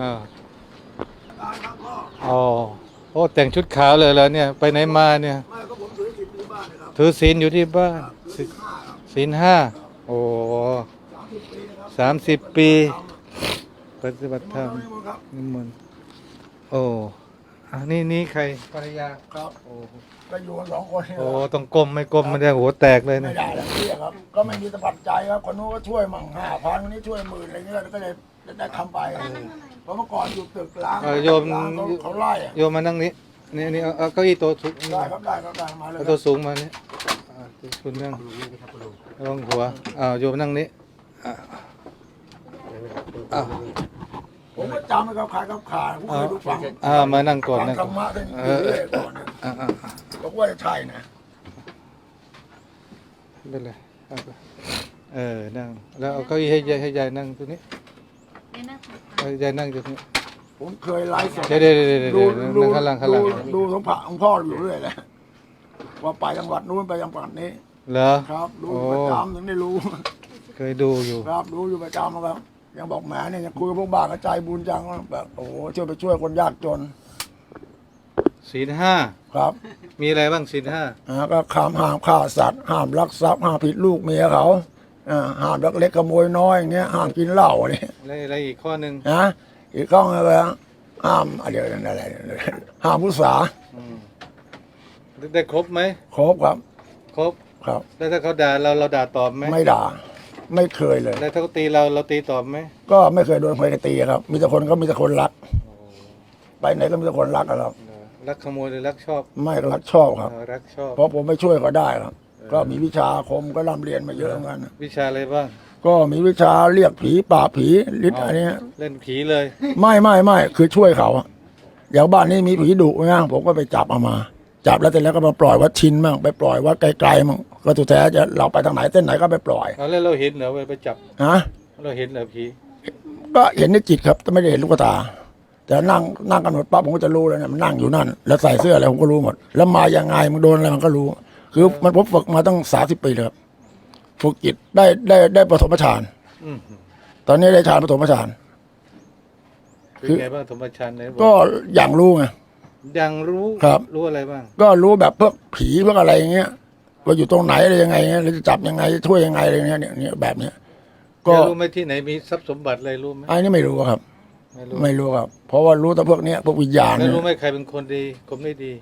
อ่าตายครับพ่ออ๋อโอ้แต่งชุดขาวเลยแล้วเนี่ย ไปไหนมาเนี่ย ไม่ก็ผมถือสิบที่บ้านนะครับถือศีลอยู่ที่บ้าน ถือสิบห้าครับศีลห้า โอ้สามสิบปีนะครับสามสิบปี ปฏิบัติธรรมไม่หมดครับนิมนต์โอ้อะนี่นี่ใครภรรยา ครับโอ้ก็อยู่กันสองคนนี่แหโอ้ละต้องก้มไม่ก้มมันจะหัวแตกเลยไม่นะได้แล้วเรียกครับ ก็ไม่มีสะปัดใจครับคนนู้นก็ช่วยมั่งห้าพันคนนี้ช่วยหมื่นอะไรเงี้ยก็เลย ได้ทำไปเพราะเมื่อก่อนอยู่ตึกล้างเออโยม ล้างเขาเขาไล่อะโยมมานั่งนี้นี่นี่เอาเอาเก้าอี้โต๊ะสูงได้ครับได้ครับได้มาเลยเอาคโต๊ะรับสูงมานี่อ่าคุณนั่งระวังหัวอ้าวโยมนั่งนี้อ่าอ้าวผมก็จำให้เขาขายกับขายผมเคยดูฟังอ่ามานั่งก่อนฟังนั่งธรก่อนรมะกันอยู่เรื่อยก่อนเนี่ยอ่าอ่าอ่าบอกว่าจะใช่นะไม่เป็นไรเอาไปเออนั่งแล้วเอาเก้าอี้ให้ยายให้ยายนั่งตรงนี้ นี่นะคะเอายายนั่งตรงนี้ผมเคยไลฟ์สดเดี๋ยวเดี๋ยวเดี๋ยวเดี๋ยวดูเดี๋ยวดูนั่งข้างล่างข้างล่างดูดูสมภะของพ่ออยู่เรื่อยแหละว่าไปจังหวัดนู้นไปจังหวัดนี้ เหรอครับดูโอ้ประจำถึงได้รู้ เคยดูอยู่ ครับดูอยู่ประจำครับ ยังบอกแหมเนี่ยยังคุยกับพวกบ้านกระจายบุญจังแบบโอ้โหช่วยไปช่วยคนยากจนศีลห้า ครับมีอะไรบ้างศีลห้าอ่าก็ข้ามห้ามฆ่าสัตว์ห้ามลักทรัพย์ห้ามผิดลูกเมียเขา อ่าห้ามลักเล็กขโมยน้อยอย่างเงี้ยห้ามกินเหล้าเนี่ยอะไรอะไรอีกข้อหนึ่งนะอีกข้องอะไรนะห้ามอะไรอะไรห้ามผู้สาอืมได้ครบไหมครบครับครบ ครับ แล้วถ้าเขาด่าเราเราด่าตอบไหมไม่ด่า ไม่เคยเลย แล้วถ้าเขาตีเราเราตีตอบไหมก็ไม่เคยโดนใครตีครับ มีแต่คนก็มีแต่คนรัก ไปไหนก็มีแต่คนรักอะครับเออรักขโมยหรือรักชอบไม่ก็รักชอบครับ เออรักชอบ เพราะผมไม่ช่วยก็ได้ครับ ก็มีวิชาอาคมก็ร่ำเรียนมาเยอะเหมือนกันวิชาอะไรบ้าง ก็มีวิชาเรียกผีป่าบผีฤทธิ์อันเนี้ยเล่นผีเลย ไม่ไม่ไม่คือช่วยเขาอะอย่างบ้านนี้มีผีดุนะผมก็ไปจับเอามา จับแล้วเสร็จแล้วก็มาปล่อยวัดชินมั่งไปปล่อยวัดไกลๆมั่งก็สุดแท้จะเราไปทางไหนเส้นไหนก็ไปปล่อยเอาแล้วเราเห็นเหรอไปไปจับฮะเราเห็นเหรอผีก็เห็นในจิตครับแต่ไม่ได้เห็นลูกตา แต่นั่งนั่งกันหมดปั๊บผมก็จะรู้แล้วเนี่ยมันนั่งอยู่นั่น แล้วใส่เสื้ออะไรผมก็รู้หมด แล้วมายังไงมันโดนอะไรมันก็รู้ คือมันผมฝึกมาตั้งสาสิบปีเลยครับฝึกจิตได้ได้ได้ปฐมฌานอืมตอนนี้ได้ฌานปฐมฌาน เป็นไงบ้างธรรมชาติไหนบก็อกอย่างรู้ไง ยังรู้ครับ รู้อะไรบ้าง ก็รู้แบบพวกผีพวกอะไรอย่างเงี้ยว่าอยู่ตรงไหนอะไรยังไงเงี้ยหรือจะจับยังไงจะช่วยยังไงอะไรเงี้ยเนี่ยเนี่ยแบบเนี้ยก็จะรู้ไหมที่ไหนมีทรัพย์สมบัติอะไรรู้ไหมอันนี้ไม่รู้ครับ ไม่รู้ไม่รู้ครับ เพราะว่ารู้แต่พวกเนี้ยพวกวิญญาณแล้วเนี่ยรู้ไหมใครเป็นคนดีคนไม่ดี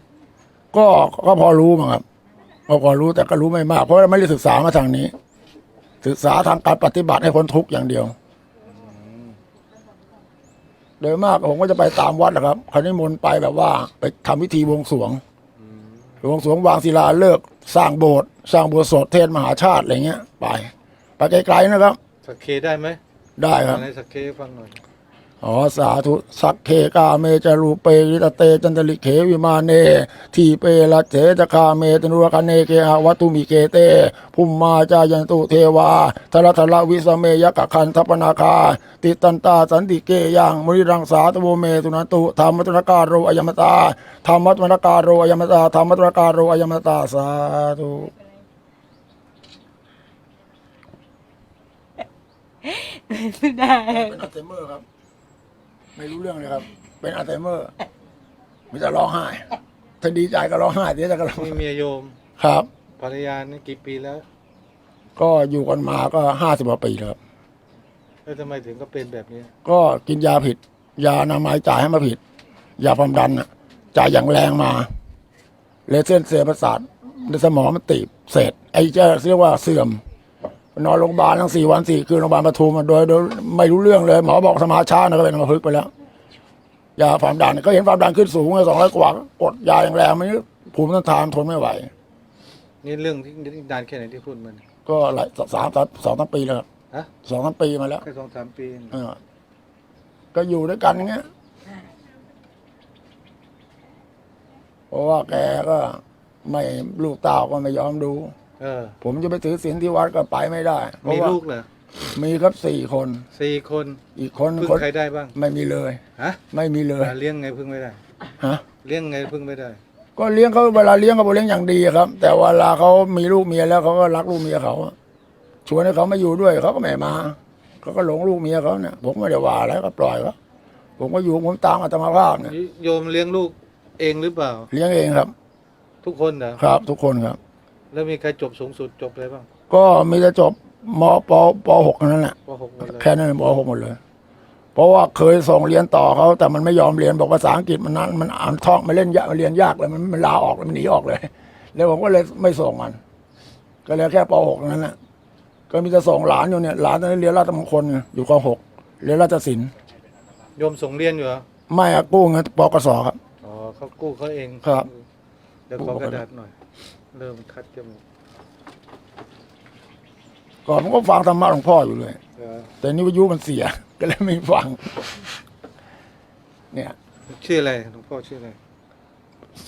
ก็ก็พอรู้มั้งครับ ก็พอรู้แต่ก็รู้ไม่มาก เพราะว่าไม่ได้ศึกษามาทางนี้ ศึกษาทางการปฏิบัติให้พ้นทุกข์อย่างเดียว โดยมากผมก็จะไปตามวัดนะครับเขานิมนต์ไปแบบว่า ไปทำพิธีบวงสรวงบวงสรวงวางศิลาฤกษ์สร้างโบสถ์สร้างโบสถ์สดเทศน์มหาชาติอะไรเงี้ย ไป ไปไกลๆนะครับ สักเคได้ไหมได้ครับอะไรสักเคให้ฟังหน่อย อ๋อสาธุสักเคกาเมจารูเปริตเตจันตลิเขวิมาเน ทีเปละเถจคาเมตนุรคเนเกหวัตุมิเกเต ภุมมาจายันตุเทวาทรทละวิสเมยกะคันทัปนาคา ติตันตาสันติเกยังมุริรังสาตโวเมตุนันตุธรรมตุนการโรอายมตาธรรมตุนการโรอายมตาธรรมตุนการโรอายมตาสาธุไม่ได้เป็นอัลไซเมอร์ครับ ไม่รู้เรื่องเลยครับ เป็นอัลไซเมอร์มีแต่ร้องไห้ถ้าดีใจก็ร้องไห้เสียใจก็ร้องมีเมียโยมครับ ภรรยานี่กี่ปีแล้วก็อยู่กันมาก็ห้าสิบกว่าปีแล้วครับ แล้วทำไมถึงก็เป็นแบบนี้ ก็กินยาผิด ยาอนามัยจ่ายให้มาผิด ยาความดันน่ะจ่ายอย่างแรงมาเลยเส้นเสียประสาทในสมองมันตีบเสร็จไอ้เจ้าเรียกว่าเสื่อม นอนโรงพยาบาลทั้งสี่วันสี่คืนโรงพยาบาลปทุมอะโดยโดยไม่รู้เรื่องเลยหมอบอกสมาชานะก็เป็นอัมพฤกษ์ไปแล้วยาความดันก็เห็นความดันขึ้นสูงสองร้อยกว่ากดยาอย่างแรงมันภูมิต้านทานทนไม่ไหว นี่เรื่องที่นานแค่ไหนที่พูดมัน ก็หลายสามสามสองสามปีแล้วครับฮะสองสามปีมาแล้วแค่สองสามปีเองเออก็อยู่ด้วยกันอย่างเงี้ยเพราะว่าแกก็ไม่ลูกเต้าก็ไม่ยอมดู เออ ผมจะไปถือศีลที่วัดก็ไปไม่ได้เพมีราะว่าลูกเหรอมีครับสี่คน สี่คนอีกคนพึ่งคนใครได้บ้างไม่มีเลย ฮะไม่มีเลยอ่าเลี้ยงไงพึ่งไม่ได้ ฮะ เลี้ยงไงพึ่งไม่ได้ ก็เลี้ยงเขาเวลาเลี้ยงเขาเลี้ยงอย่างดีครับ แต่เวลาเขามีลูกเมียแล้วเขาก็รักลูกเมียเขาอะชวนให้เขามาอยู่ด้วยเขาก็ไม่มาเขาก็หลงลูกเมียเขาเนี่ยผมไม่ได้ว่าอะไรก็ปล่อยเขาผมก็อยู่ผมตามอาตมาภาพเนี่ยโยมเลี้ยงลูกเองหรือเปล่า เลี้ยงเองครับ ทุกคนเหรอครับ ทุกคนครับ แล้วมีใครจบสูงสุดจบอะไรบ้างก็มีจะจบมปปหกนั่นแหละปหกหมดเลยแค่นั้นปหกหมดเลย เพราะว่าเคยส่งเรียนต่อเขาแต่มันไม่ยอมเรียนบอกภาษาอังกฤษมันนั้นมันอ่านท่องมันเล่นยากมันเรียนยากเลยมันมันลาออกมันหนีออกเลย แล้วผมก็เลยไม่ส่งมัน ก็เลยแค่ปหกนั่นแหละก็มีจะส่งหลานอยู่เนี่ยหลานตอนนี้เรียนราชมงคลไงอยู่กหกเรียนราชศิลป์โยมส่งเรียนอยู่เหรอไม่อะกู้เงินปกสครับอ๋อเขากู้เขาเองครับเดี๋ยวขอกระดาษหน่อย เริ่มคัดจมูกก่อนผมก็ฟังธรรมะหลวงพ่ออยู่เลย เออแต่นี่วิทยุมันเสีย ก็เลยไม่ฟัง เนี่ย ชื่ออะไรหลวงพ่อชื่ออะไร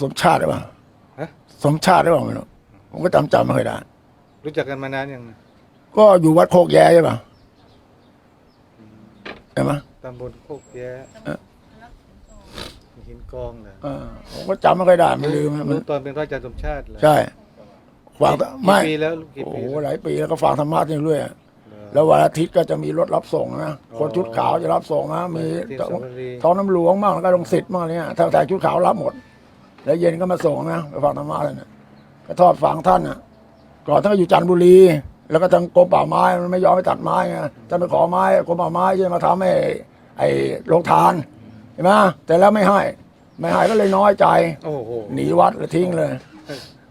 สมชาติหรือเปล่าฮะ สมชาติหรือเปล่าไม่รู้ผมก็จำจำไม่ค่อยได้ รู้จักกันมานานยังก็อยู่วัดโคกแย่ใช่ป่ะใช่ไหมตำบลโคกแย้เออหินกองเหรอเออผมก็จำไม่ค่อยได้มันลืมมันรู้ตอนเป็นพระอาจารย์สมชาติเหรอใช่ ฟังแต่ไม่กี่ปีแล้วกี่โอ้ปีโหแล้ว หลายปีแล้วก็ฟังธรรมะนี่เรื่อยเหรอแล้ววันอาทิตย์ก็จะมีรถรับส่งนะอ๋อคนชุดขาวจะรับส่งนะมีที่สระบุรี ท้องน้ำหลวงบ้างแล้วก็ลงสิทธิ์บ้างเนี่ยถ้าแต่ชุดขาวรับหมด แล้วเย็นก็มาส่งนะไปฟังธรรมะเลยนะก็ทอดฟังท่านนะก่อนท่านก็อยู่จันทบุรี แล้วก็ทางกรมป่าไม้มันไม่ยอมไปตัดไม้ไงท่านไปขอไม้กรมป่าไม้จะมาทำให้ไอ้โรงทานเห็นไหมแต่แล้วไม่ให้ ไม่ให้ก็เลยน้อยใจ โอ้โห หนีวัดเลยทิ้งเลย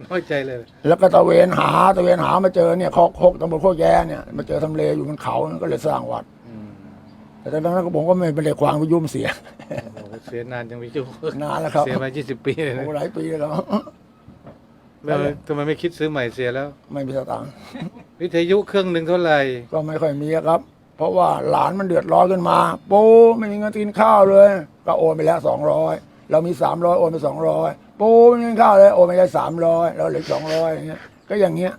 น้อยใจเลย แล้วก็ตะเวนหาตะเวนหามาเจอเนี่ยคอกคกตำบลโคกแย่เนี่ยมาเจอทำเลอยู่บนเขาก็เลยสร้างวัด อืมแต่ตอนนั้นก็ผมก็ไม่เป็นเด็กควางไปยุ่มเสีย โอ้โหเสียนานจังวิจูนานแล้วครับ เสียมา20 ปีเลยนะโอ้หลายปีแล้วไม่ทำไมไม่คิดซื้อใหม่เสียแล้ว ไม่มีสตางค์วิทยุเครื่องหนึ่งเท่าไหร่ ก็ไม่ค่อยมีครับ เพราะว่าหลานมันเดือดร้อนขึ้นมา โป้ไม่มีเงินกินข้าวเลย ก็โอนไปแล้วสองร้อย เรามีสามร้อยโอนไปสองร้อยโป้ไม่มีเงินข้าวเลยโอนไปได้สามร้อยแล้วเหลือสองร้อยอย่างเงี้ยก็อย่างเงี้ย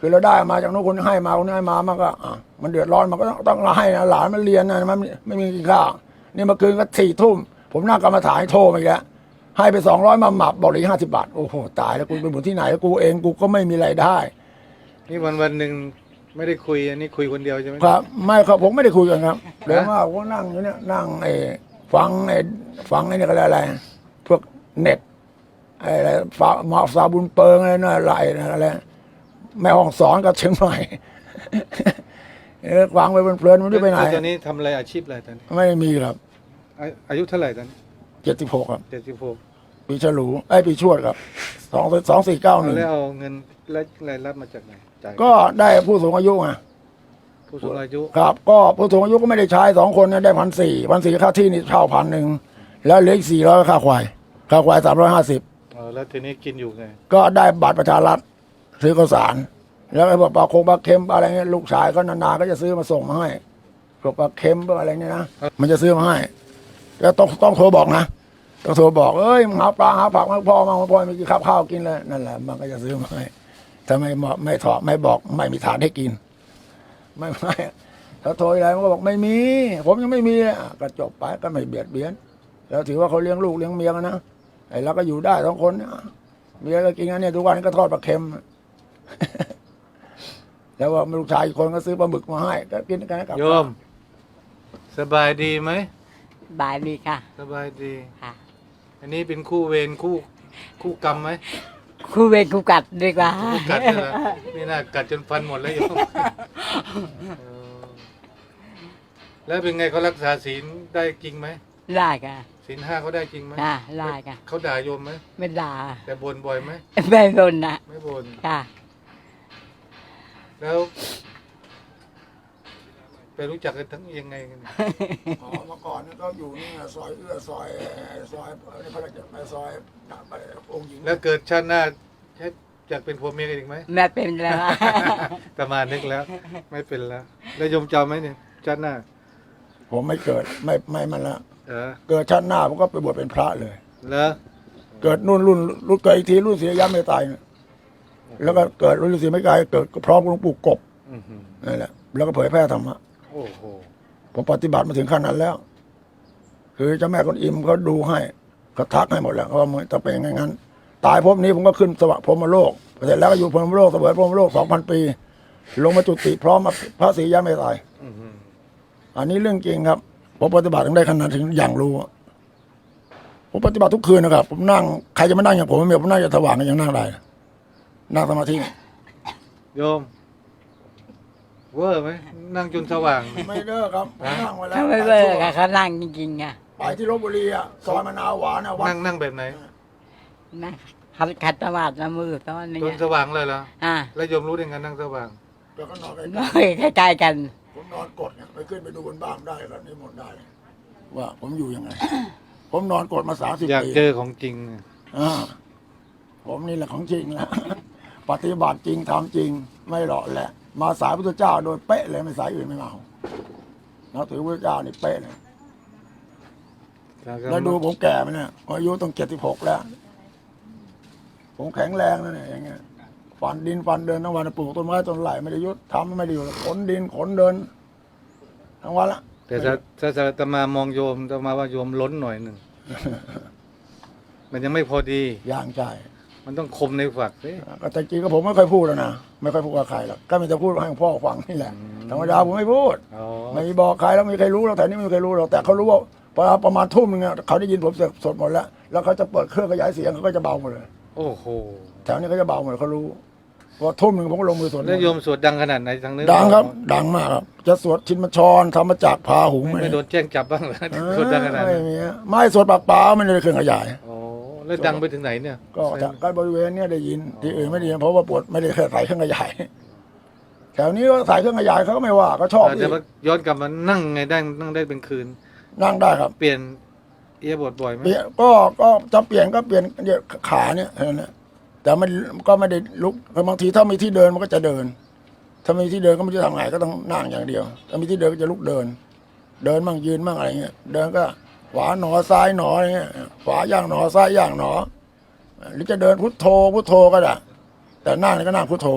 คือเราได้มาจากนู้นคนให้มาคนนี้ให้มามันก็อะมันเดือดร้อนมันก็ต้องต้องให้นะหลานมันเรียนนะมันไม่มีกินข้าวนี่เมื่อคืนก็สี่ทุ่ม ผมนั่งกรรมฐานโทรมาอีกแล้วให้ไปสองร้อยมาหมับบอกเหลยห้าสิบบาท โอ้โห ตายแล้วกูเป็นหมุนที่ไหนแล้วกูเองกูก็ไม่มีรายได้ นี่วันวันหนึ่งไม่ได้คุยอันนี้คุยคนเดียวใช่ไหมครับ ไม่ครับผมไม่ได้คุยกันครับเดี๋ยวว่าผมก็นั่งอยู่เนี่ยนั่งไอ้ฟังไอ้ ฟังไอ้นี่ก็อะไร พวกเน็ตไอ้อะไรฟ้ามาสาบุญเปิงอะไรนั่นอะไรอะไรแม่ห้องสอนกับเชียงใหม่เออฟังไปเพลินๆไม่รู้ไปไหนแล้วตอนนี้ทำอะไรอาชีพอะไรตอนนี้ไม่มีครับ อาอายุเท่าไหร่ตอนนี้เจ็ดสิบหกครับเจ็ดสิบหกปีฉลูไอ้ยปีชวดครับสองสองสี่เก้าหนึ่งแล้วเอาเงินและรายรับมาจากไหนจ่ายก็ได้ผู้สูงอายุไงผู้สูงอายุครับ ก็ผู้สูงอายุก็ไม่ได้ใช้สองคนนะได้พันสี่พันสี่ค่าที่นี่เช่าพันหนึ่ง แล้วเหลืออีกสี่ร้อยค่าควายค่าควายสามร้อยห้าสิบเออแล้วทีนี้กินอยู่ไง ก็ได้บัตรประชารัฐซื้อข้าวสาร แล้วไอ้พวกปลาโคงปลาเค็มอะไรเงี้ยลูกชายก็นานๆก็จะซื้อมาส่งมาให้พวกปลาเค็มพวกอะไรเงี้ยนะมันจะซื้อมาให้แล้วต้องต้องโทรบอกนะต้องโทรบอกเอ้ยมึงหาปลาหาผักมาให้พ่อมาให้พ่อไม่กินข้าวข้าวกินเลยนั่นแหละมันก็จะซื้อมาให้ถ้าไม่บอกไม่ถอดไม่บอกไม่มีฐานให้กิน ไม่ไม่ถ้าโทรอะไรมันก็บอกไม่มี ผมยังไม่มีเลยอะก็จบไปก็ไม่เบียดเบียน แล้วถือว่าเขาเลี้ยงลูกเลี้ยงเมียกันนะไอ้เราก็อยู่ได้สองคนนะเมียก็กินอันเนี้ยทุกวันก็ทอดปลาเค็มแล้วว่าลูกชายอีกคนก็ซื้อปลาหมึกมาให้ก็กินกันกับโยม สบายดีไหมบายดีค่ะ สบายดี ค่ะ อันนี้เป็นคู่เวรคู่คู่กรรมไหมครูเวรครูกัดดีกว่าคู่กัดนี่นะนี่น่ากัดจนฟันหมดแล้วโยมเออแล้วเป็นไงเขารักษาศีลได้จริงไหมได้ค่ะ ศีลห้าเขาได้จริงไหมค่ะได้ค่ะเขาด่าโยมไหมไม่ด่าแต่บ่นบ่อยไหมไม่บนนะไม่บ่นค่ะแล้ว ไปรู้จักกันทั้งยังไงกันอ๋อเมื่อก่อนนี่ก็อยู่นี่ซอยเอื้อซอยซอยพระราชซอยองค์หญิงแล้วเกิดชาติหน้าอยากเป็นผัวเมียกันอีกไหมแม่เป็นแล้วแต่มานึกแล้ว ไม่เป็นแล้ว แล้วโยมจำไหมเนี่ยชาติหน้าผมไม่เกิดไม่ไม่มันละ เออเกิดชาติหน้าผมก็ไปบวชเป็นพระเลยแล้วเกิดนู่นรุ่นรุ่นเกิดอีกทีรุ่นเสียยะไม่ตายเนี่ยแล้วก็เกิดรุ่นเสียไม่ตายเกิดพร้อมกับหลวงปู่กบอื้อหือนั่นแหละแล้วก็เผยแพร่ธรรมะโอ้โหผมปฏิบัติมาถึงขั้นนั้นแล้ว คือเจ้าแม่กวนอิมเขาดูให้เขาทักให้หมดแล้วเขาว่ามึงจะเป็นอย่างนั้น ตายภพนี้ผมก็ขึ้นสวรรค์พรหมโลกเสร็จแล้วก็อยู่พรหมโลกเสวยพรหมโลกสองพันปี ลงมาจุติพร้อมมาพระศรียะไม่ตาย อื้อหืออันนี้เรื่องจริงครับ ผมปฏิบัติถึงได้ขนาดถึงอย่างรู้อะผมปฏิบัติทุกคืนนะครับ ผมนั่งใครจะมานั่งอย่างผมไม่มีผมนั่งจะสว่างก็ยังนั่งได้นั่งสมาธิโยมเวอร์ไหมนั่งจนสว่าง ไม่เลิกครับผมนั่งไว้แล้วเขาไม่เบิกอะเขานั่งจริงๆอะไปที่ลบบุรีอะซอยมะนาวหวานอะวัดนั่งนั่งแบบไหนนะขัดขัดสมาธิมือตอนนี้จนสว่างเลยเหรออ่าแล้วโยมรู้ได้ไงนั่งสว่างเดี๋ยวก็นอนไปน้อยใกล้ๆกัน ผมนอนกดเนี่ยไปขึ้นไปดูบนบ้านได้ครับนี่หมดได้ ว่าผมอยู่ยังไง ผมนอนกดมาสามสิบอยากปีเจอของจริง อ่าผมนี่แหละของจริงแหละ ปฏิบัติจริงทำจริง ไม่หลอกแหละ มาสายพุทธเจ้าโดยเป๊ะเลยไม่สายอื่นไม่มาเอานับถือพุทธเจ้านี่เป๊ะเลยแล้วดูผมแก่ไหมเนี่ยอายุต้องเจ็ดสิบหกแล้ว ผมแข็งแรงแล้วเนี่ยอย่างเงี้ย ฟันดินฟันเดินทั้งวันปลูกต้นไม้ต้นไหลไม่ได้หยุดทำไม่ได้อยู่ขนดินขนเดินทั้งวันละแต่ถ้าถ้าจะมามองโยมจะมาว่าโยมล้นหน่อยหนึ่งมันยังไม่พอดีย่างใจมันต้องคมในฝักสิก็แต่จริงก็ผมไม่ค่อยพูดแล้วนะไม่ค่อยพูดกับใครหรอกก็มีแต่พูดให้พ่อฟังนี่แหละธรรมดาผมไม่พูดอ๋อไม่บอกใครแล้วไม่มีใครรู้หรอกแต่นี่ไม่มีใครรู้หรอกแต่เขารู้ว่าพอประมาณทุ่มหนึงอะเขาได้ยินผมเสร็จสดหมดแล้ว แล้วเขาจะเปิดเครื่องขยายเสียงเขาก็จะเบาหมดเลย โอ้โหแถวนี้เขาจะเบาหมดเขารู้ พอทุ่มหนึ่งผมก็ลงมือสวดแล้วโยมสวดดังขนาดไหนทางนี้ดังครับ ดังมากครับ จะสวดชินมชรธรรมจักรพาหุงไม่ไม่โดนแจ้งจับบ้างเหรอเออสวดดังขนาดไม่นั้นมีอะไม่สวดปากเปล่าไม่ได้เครื่องขยาย โอ้แล้วดังไปถึงไหนเนี่ยก็จากใกล้บริเวณเนี้ยได้ยินที่อื่นไม่ได้ยินเพราะว่าปวดไม่ได้เคยใส่เครื่องขยายแถวนี้ก็ใส่เครื่องขยายเขาก็ไม่ว่าเขาชอบอาจอีจะกมาย้อนกลับมานั่งไงได้นั่งได้เป็นคืน นั่งได้ครับ เปลี่ยนเอียบทบ่อยไหมเปลี่ยนก็ก็จะเปลี่ยนก็เปลี่ยนเนี่ยขาเนี่ยแค่นั้นแหละ แต่มันก็ไม่ได้ลุกบางทีถ้ามีที่เดินมันก็จะเดิน ถ้ามีที่เดินก็ไม่รู้จะทำไงก็ต้องนั่งอย่างเดียว ถ้ามีที่เดินก็จะลุกเดิน เดินมั่งยืนมั่งอะไรเงี้ย เดินก็ขวาหนอซ้ายหนออะไรเงี้ย ขวาย่างหนอซ้ายย่างหนอ หรือจะเดินพุทโธพุทโธก็ได้ แต่นั่งนี่ก็นั่งพุทโธ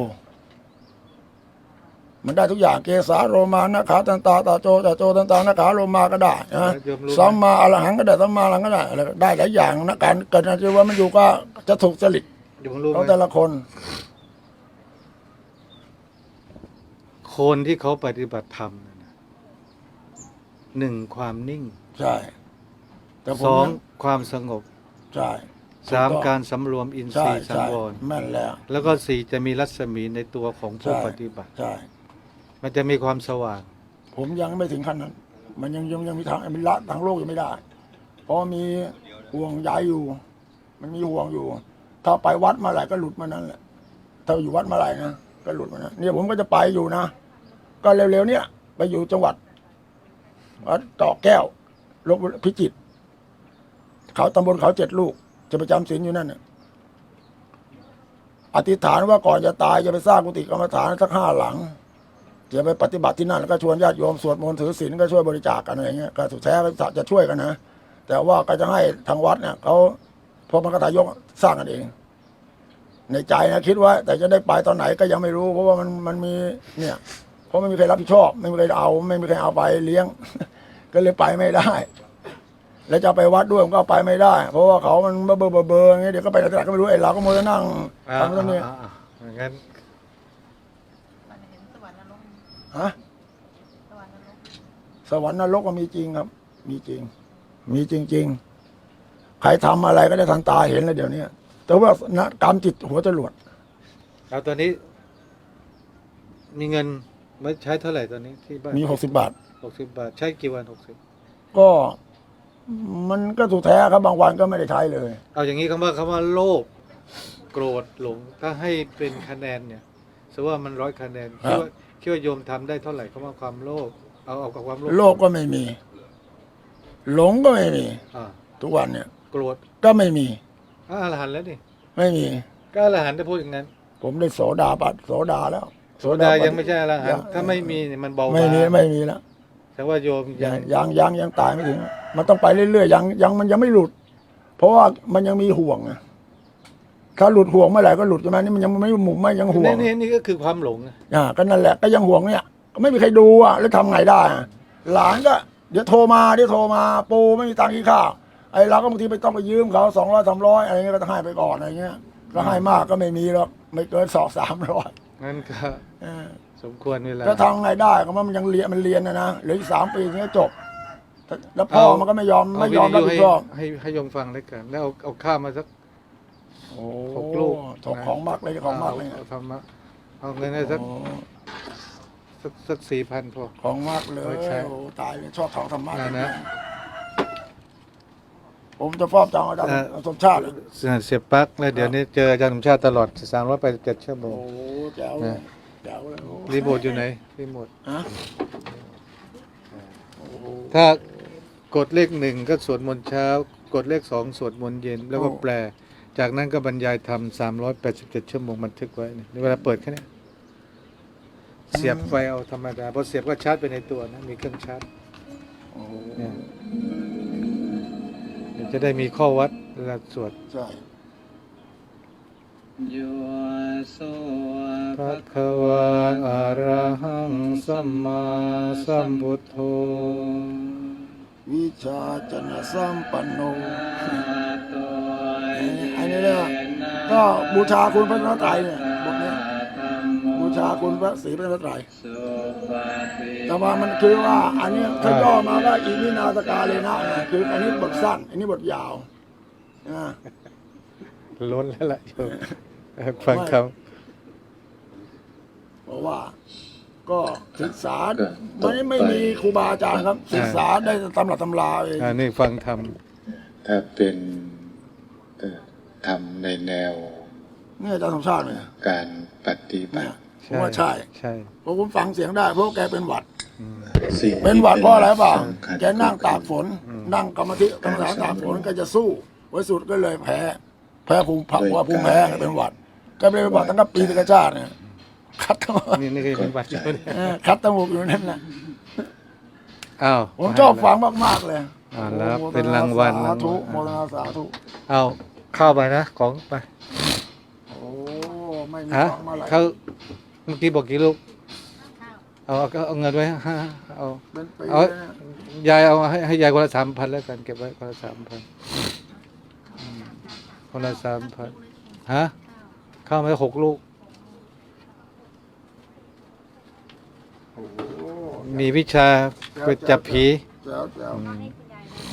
มันได้ทุกอย่างเกสาโรมานะขาตันตาตาโจตาโจตันตานะขาโรมาก็ได้นะโยมรู้สัมไหมมาอรหังก็ได้สัมมาอรหังก็ได้อะไรก็ได้หลายอย่างนะการเกิดอาชีวะมันอยู่ก็จะถูกจริต โยมรู้ไหของมแต่ละคน คนที่เขาปฏิบัติธรรมน่ะนะหนึ่งความนิ่งใช่ แต่ผมสองนั้นความสงบใช่สามถูต้องการสำรวมอินทใช่รีย์สังใช่วรแม่นแล้วแล้วก็สี่จะมีรัศมีในตัวของผู้ใช่ปฏิบัติ ใช่ มันจะมีความสว่าง ผมยังไม่ถึงขั้นนั้น มันยังยังยังมีทางมันละทางโลกยังไม่ได้ เพราะมีห่วงใยอยู่ มันมีห่วงอยู่ ถ้าไปวัดมาไหร่ก็หลุดมานั้นแหละถ้าอยู่วัดมาไหร่นะก็หลุดมานะเนี่ยผมก็จะไปอยู่นะ ก็เร็วๆเนี่ยไปอยู่จังหวัดวัดเกาะแก้วลบพิจิตรเขาตำบลเขาเจ็ดลูก จะไปจำศีลอยู่นั่นน่ะอธิษฐานว่าก่อนจะตายจะไปสร้างกุฏิกรรมฐานสักห้าหลังจะไปปฏิบัติที่นั่นแล้วก็ชวนญาติโยมสวดมนต์ถือศีลก็ช่วยบริจาคกันอะไรเงี้ยก็สุดแท้ก็จะช่วยกันนะแต่ว่าก็จะให้ทางวัดเนี่ยเขา พวกมรรคทายกสร้างกันเอง ในใจนะคิดว่า แต่จะได้ไปตอนไหนก็ยังไม่รู้ เพราะว่ามันมันมีเนี่ย เพราะไม่มีใครรับผิดชอบ ไม่มีใครเอา ไม่มีใครเอาไปเลี้ยง ก็เลยไปไม่ได้ แล้วจะไปวัดด้วยมันก็เอาไปไม่ได้ เพราะว่าเขามันเบอร์เบอร์เบอร์เบอร์อย่างเงี้ยเดี๋ยวก็ไปไหนก็ไม่รู้ไอ้เราก็มัวแต่นั่งอ่าทำตรงนี้อ่าอ่าอ่างั้นฮะสวรรค์นรกก็มีจริงครับ มีจริง มีจริง ๆ ใครทำอะไรก็ได้ทันตาเห็นเลยเดี๋ยวนี้แต่ว่านะกรรมจิตหัวจรวดเอาตอนนี้ มีเงินไว้ใช้เท่าไหร่ตอนนี้ที่บ้านมีหกสิบบาทหกสิบบาท ใช้กี่วันหกสิบก็มันก็ถูกแท้ครับบางวันก็ไม่ได้ใช้เลย เอาอย่างนี้คำว่าคำว่าโลภโกรธหลง ถ้าให้เป็นคะแนนเนี่ยสมมติว่ามันร้อยคะแนนครัคิดบว่าคิดว่าโยมทำได้เท่าไหร่คำว่าความโลภเอาเอากับความโลภโลกก็ไม่มี หลงก็ไม่มีอ่าทุกวันเนี่ย โกรธก็ไม่มีอ่าอรหันต์แล้วนี่ไม่มีก็อรหันต์จะพูดอย่างนั้น ผมได้โสดาบัตโสดาแล้วโสดาบัตยังไม่ใช่อรหันต์ยังถ้าไม่มีเนี่ยมันเบาไม่มีบางไม่มีแล้วแต่ว่าโยมยัยังงยังยังยังตายไม่ถึง มันต้องไปเรื่อยๆยังยังมันยังไม่หลุด เพราะว่ามันยังมีห่วงอะถ้าหลุดห่วงเมื่อไหร่ก็หลุดใช่ไหมนี่มันยังไม่หมุมไม่ยังห่วนี่งนี่นี่ก็คือความหลงนะอ่าก็นั่นแหละก็ยังห่วงเนี่ยก็ไม่มีใครดูอะแล้วทำไงได้อะหลานก็ เดี๋ยวโทรมาเดี๋ยวโทรมา ปูไม่มีตังค์กินข้าว ไอ้เราก็บางทีไปต้องไปยืมเขาสองร้อยสามร้อยอะไรเงี้ยก็ต้องให้ไปก่อนอะไรเงี้ยก็ให้มากก็ไม่มีหรอกไม่เกินสองสามร้อยงั้นก็เออสมควรเวลาก็ทำไงได้ก็ว่ามันยังเรียนมันเรียนนะนะเหลืออีกสามปีถึงจะจบ แล้วพ่อเอามันก็ไม่ยอมเอาไม่วิยอมทรับยุผิให้ดชอบให้ให้โยมฟังแล้วกัน แล้วเอาเอาข้าวมาสักโอ้หกลูกถกของมากเลยของมากเลยเอาธรรมะเอาเงินให้สักโอ้สักสักสี่พันพอของมากเลยโอ้ใช่ตายเลยชอบของธรรมะอ่านะ ผมจะฟอบจองอาจารย์อ่าสมชาติเสียบปลั๊กแล้วเดี๋ยวนี้เจออาจารย์สมชาติตลอด387ชั่วโมโอ้งแจ๋วเลยนะ แจ๋วเลยโอ้รีโมทอยู่ไหนรีโมทฮะโอ้โห ถ้ากดเลขหนึ่งก็สวดมนต์เช้า กดเลขสองสวดมนต์เย็น แล้วก็แปล จากนั้นก็บรรยายธรรม387 ชั่วโมงบันทึกไว้เนี่ยเวลาเปิดแค่เนี้ยเสียบไฟเอาธรรมดาพอเสียบก็ชาร์จไปในตัวนะมีเครื่องชาร์จ โอ้โหเนี่ยเดี๋ยว จะได้มีข้อวัดเวลาสวดใช่โยโสพระควาอะระหังสัมมาสัมพุทโธวิชาจนะสัมปันโนโตอันนี้เนี่ยก็บูชาคุณพระรัตนตรัยเนี่ยบทเนี้ยธัมโมบู ชาคุณพระศรีพระรัตนตรัยสุปฏิแต่ว่ามันคือว่าอันเนี้ยถ้าย่อมาก็อีวินาตกาเลยนะเนี่ยคืออันนี้บทสั้น อันนี้บทยาวนะล้นแล้วล่ะโยมฟังคเพราะว่า ก็ศึกษามันไม่มีครูบาอาจารย์ครับ ศึกษาได้ตำรับตำราเองำอ่านี่ฟังธรรมถ้าเป็นเอ่อทำในแนวนี่อาจารย์สมชาติเนี่ยการปฏิบัเนี่ยติ ผมว่าใช่ ใช่เพราะผมฟังเสียงได้ เพราะแกเป็นหวัดสิ่งเป็นหวัดเพราะอะไรเปล่าสำคัญแกนั่งตากฝน นั่งกรรมธิกรรมฐานตากฝนก็จะสู้ไว้สุดก็เลยแพ้ แพ้ภูมิพักว่าภูมิแพ้เป็นหวัด ก็เลยเป็นหวัดตั้งแต่ปีติกชาติเนี่ยคัดทั้งนี่นี่คือเป็นบัตรอยู่เนี่ยเออคัดตมูกอยู่นั่นนะอ้าวผมชอบฟังมากๆเลยอ่าแล้วโอ้โหเป็นรางวัลสาธุรางวัลโมทนาสาธุเอาเข้าไปนะของไปโอ้ไม่มีฮะของมาหลาย เขาเมื่อกี้บอกกี่ลูกเอาเอาเอาเงินไว้ห้าเอาเป็นปีเอาเลยนะยายเอาให้ให้ยายคนละสามพันแล้วกันเก็บไว้คนละสามพันคนละสามพันฮะเข้ามาหกลูก โอ้โหมีวิชาไปจับผีแจ๋วแจ๋ว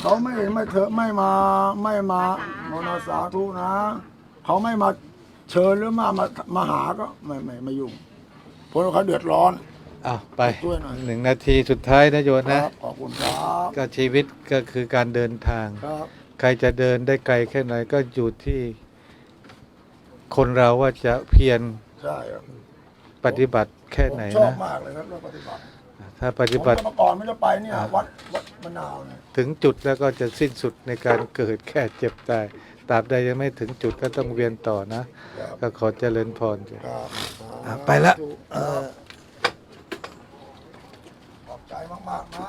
เขาไม่ไม่เถอะไม่มาไม่มาโมนาสาธุนะ เขาไม่มาเชิญหรือมามามาหาก็ไม่ไม่ไม่ยุ่ง เพราะว่าเขาเดือดร้อนเอาไปช่วยหน่อย หนึ่งนาทีสุดท้ายนะโยนคนะรับขอบคุณครับก็ชีวิตก็คือการเดินทาง ครับ ใครจะเดินได้ไกลแค่ไหนก็อยู่ที่คนเราว่าจะเพียรใช่ครับปฏิบัติแค่ไหนผมชอบนะมากเลยครับเรื่องปฏิบัติถ้าปผฏิมบัติ จะมาก่อนไม่ได้ไปเนี่ยอ่าวัดวัดมะนาวเนี่ยถึงจุดแล้วก็จะสิ้นสุดในการเกิดแค่เจ็บตาย ตราบใดยังไม่ถึงจุดก็ต้องเวียนต่อนะครับก็ขอเจริญพรจ้ะครับอะไปละเออ ขอบใจมากๆนะ